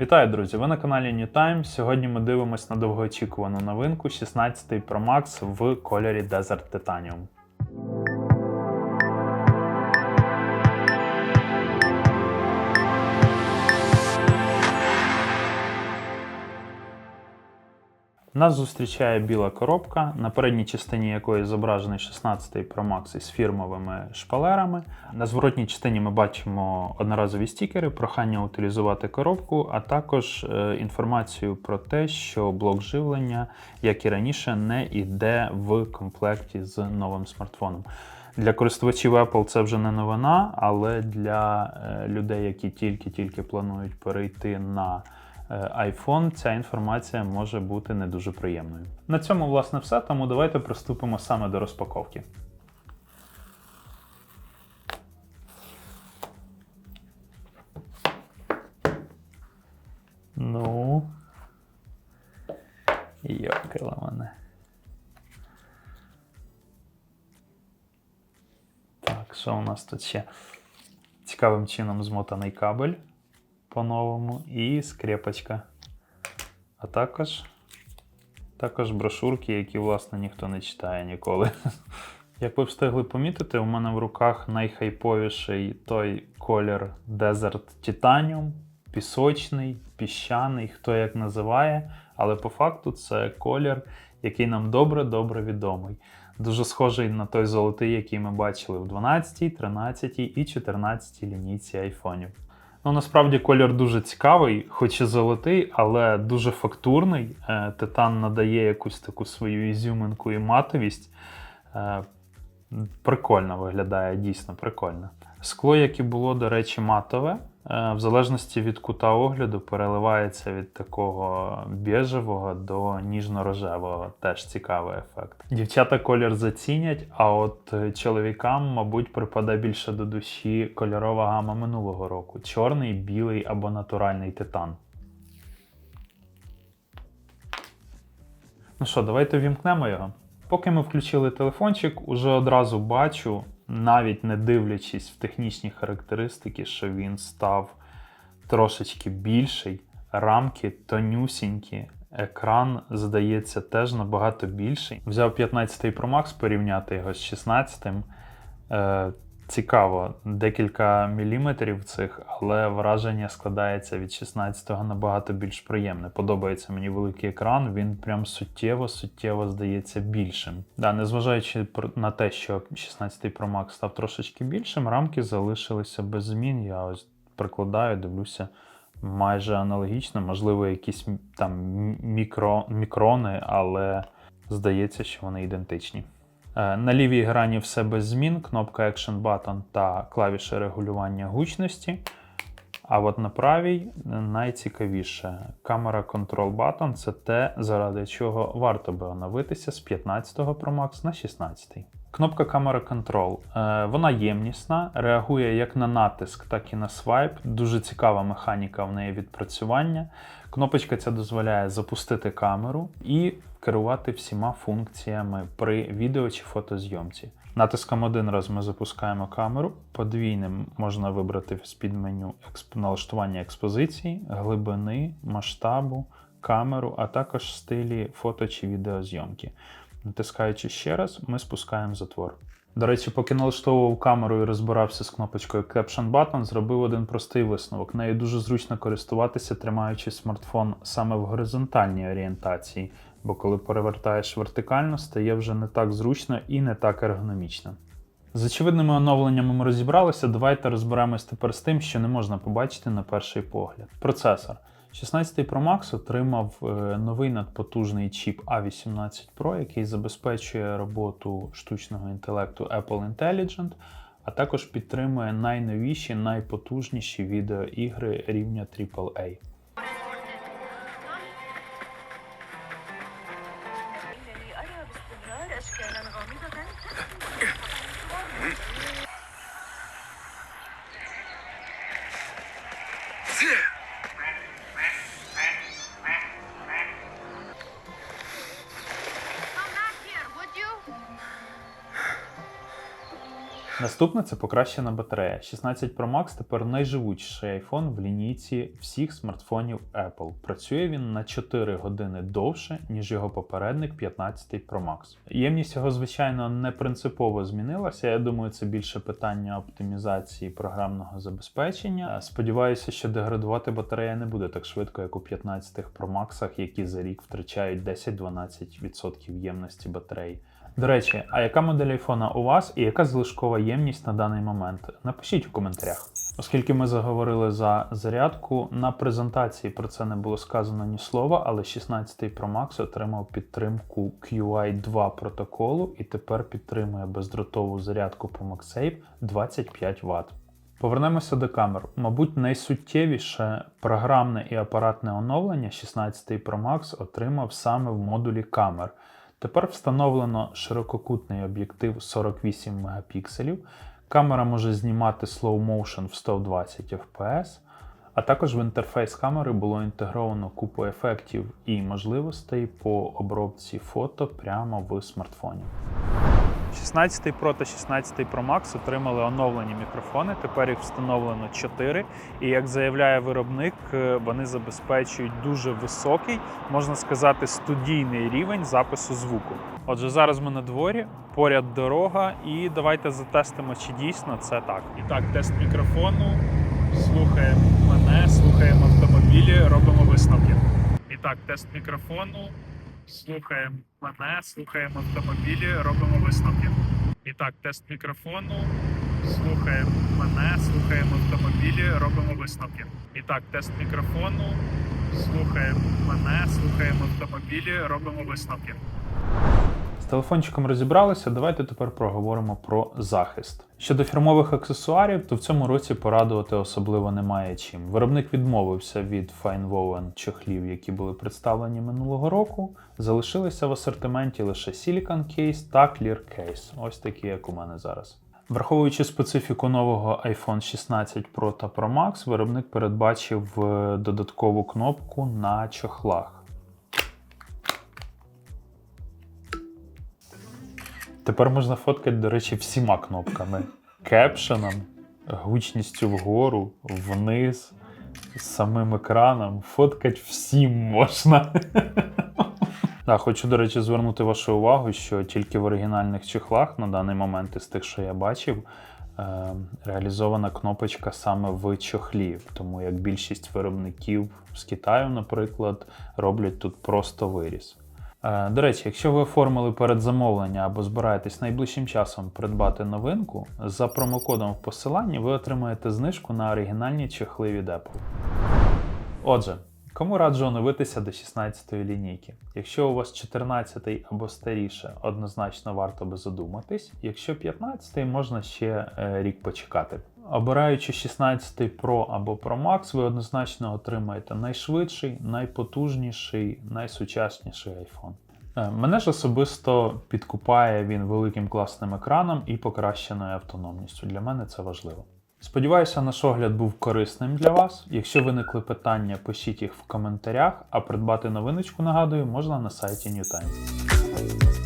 Вітаю, друзі! Ви на каналі New Time. Сьогодні ми дивимося на довгоочікувану новинку 16 Pro Max в кольорі Desert Titanium. Нас зустрічає біла коробка, на передній частині якої зображений 16-й Pro Max із фірмовими шпалерами. На зворотній частині ми бачимо одноразові стікери, прохання утилізувати коробку, а також е, інформацію про те, що блок живлення, як і раніше, не йде в комплекті з новим смартфоном. Для користувачів Apple це вже не новина, але для е, людей, які тільки-тільки планують перейти на iPhone, ця інформація може бути не дуже приємною. На цьому, власне, все. Тому давайте приступимо саме до розпаковки. Ну. Йокала мене. Так, що у нас тут ще? Цікавим чином змотаний кабель по-новому і скрепочка. А також, також брошурки, які, власне, ніхто не читає ніколи. Як ви встигли помітити, у мене в руках найхайповіший той колір Desert Titanium, пісочний, піщаний, хто як називає, але по факту це колір, який нам добре-добре відомий. Дуже схожий на той золотий, який ми бачили в 12, 13 і 14 лінійці айфонів. Ну, насправді колір дуже цікавий, хоч і золотий, але дуже фактурний. Е, Титан надає якусь таку свою ізюминку і матовість. Е, Прикольно виглядає, дійсно прикольно. Скло, як і було, до речі, матове. Е, В залежності від кута огляду переливається від такого біжевого до ніжно-рожевого. Теж цікавий ефект. Дівчата колір зацінять, а от е, чоловікам, мабуть, припаде більше до душі кольорова гама минулого року: чорний, білий або натуральний титан. Ну що, давайте вімкнемо його. Поки ми включили телефончик, уже одразу бачу, навіть не дивлячись в технічні характеристики, що він став трошечки більший, рамки тонюсінькі, екран, здається, теж набагато більший. Взяв 15 Pro Max порівняти його з 16. Цікаво, декілька міліметрів цих, але враження складається від 16-го набагато більш приємне. Подобається мені великий екран, він прям суттєво-суттєво здається більшим. Да, незважаючи на те, що 16 Pro Max став трошечки більшим, рамки залишилися без змін. Я ось прикладаю, дивлюся. Майже аналогічно, можливо, якісь там мікро, мікрони, але здається, що вони ідентичні. Е, На лівій грані все без змін, кнопка Action Button та клавіші регулювання гучності. А от на правій найцікавіше камера Control Button це те, заради чого варто би оновитися з 15 Pro Max на 16. Кнопка камера Control. Е, Вона ємнісна, реагує як на натиск, так і на свайп. Дуже цікава механіка в неї відпрацювання. Кнопочка ця дозволяє запустити камеру і керувати всіма функціями при відео чи фотозйомці. Натиском один раз ми запускаємо камеру. Подвійним можна вибрати з під меню налаштування експозиції, глибини, масштабу, камеру, а також стилі фото чи відеозйомки. Натискаючи ще раз, ми спускаємо затвор. До речі, поки налаштовував камеру і розбирався з кнопочкою Caption Button, зробив один простий висновок. Нею дуже зручно користуватися, тримаючи смартфон саме в горизонтальній орієнтації, бо коли перевертаєш вертикально, стає вже не так зручно і не так ергономічно. З очевидними оновленнями ми розібралися. Давайте розберемось тепер з тим, що не можна побачити на перший погляд. Процесор. 16 Pro Max отримав е, новий надпотужний чіп A18 Pro, який забезпечує роботу штучного інтелекту Apple Intelligent, а також підтримує найновіші, найпотужніші відеоігри рівня AAA. Наступне це покращена батарея. 16 Pro Max тепер найживучіший iPhone в лінійці всіх смартфонів Apple. Працює він на 4 години довше, ніж його попередник 15 Pro Max. Ємність його, звичайно, не принципово змінилася. Я думаю, це більше питання оптимізації програмного забезпечення. Сподіваюся, що деградувати батарея не буде так швидко, як у 15 Pro Max, які за рік втрачають 10-12% ємності батареї. До речі, а яка модель айфона у вас і яка залишкова ємність на даний момент? Напишіть у коментарях. Оскільки ми заговорили за зарядку, на презентації про це не було сказано ні слова, але 16 Pro Max отримав підтримку QI 2 протоколу і тепер підтримує бездротову зарядку по MagSafe 25 Вт. Повернемося до камер. Мабуть, найсуттєвіше програмне і апаратне оновлення 16 Pro Max отримав саме в модулі камер. Тепер встановлено ширококутний об'єктив 48 мегапікселів. Камера може знімати slow motion в 120 fps, а також в інтерфейс камери було інтегровано купу ефектів і можливостей по обробці фото прямо в смартфоні. 16 Pro та 16 Pro Max отримали оновлені мікрофони. Тепер їх встановлено 4. І як заявляє виробник, е, вони забезпечують дуже високий, можна сказати, студійний рівень запису звуку. Отже, зараз ми на дворі, поряд дорога, і давайте затестимо, чи дійсно це так. І так, тест мікрофону. Слухаємо мене, слухаємо автомобілі, робимо висновки. І так, тест мікрофону. Слухаємо мене, слухаємо автомобілі, робимо висновки. І так, тест мікрофону. Слухаємо мене, слухаємо автомобілі, робимо висновки. І так, тест мікрофону. Слухаємо мене, слухаємо автомобілі, робимо висновки. Телефончиком розібралися. Давайте тепер проговоримо про захист. Щодо фірмових аксесуарів, то в цьому році порадувати особливо немає чим. Виробник відмовився від Woven чохлів, які були представлені минулого року. Залишилися в асортименті лише Silicon Case та Clear Case, ось такі, як у мене зараз. Враховуючи специфіку нового iPhone 16 Pro та Pro Max, виробник передбачив е, додаткову кнопку на чохлах. Тепер можна фоткати, до речі, всіма кнопками: кепшеном, гучністю вгору, вниз, самим екраном. Фоткати всім можна. Да, хочу, до речі, звернути вашу увагу, що тільки в оригінальних чехлах на даний момент із тих, що я бачив, е, реалізована кнопочка саме в чохлі. Тому як більшість виробників з Китаю, наприклад, роблять тут просто виріз. Е, До речі, якщо ви оформили передзамовлення або збираєтесь найближчим часом придбати новинку, за промокодом в посиланні ви отримаєте знижку на оригінальні чехли від Apple. Отже, кому раджу оновитися до 16-ї лінійки? Якщо у вас 14 або старіше, однозначно варто би задуматись. Якщо 15-й, можна ще е, рік почекати. Обираючи 16 Pro або Pro Max, ви однозначно отримаєте найшвидший, найпотужніший, найсучасніший iPhone. Е, Мене ж особисто підкупає він великим класним екраном і покращеною автономністю. Для мене це важливо. Сподіваюся, наш огляд був корисним для вас. Якщо виникли питання, пишіть їх в коментарях, а придбати новиночку, нагадую, можна на сайті New Times.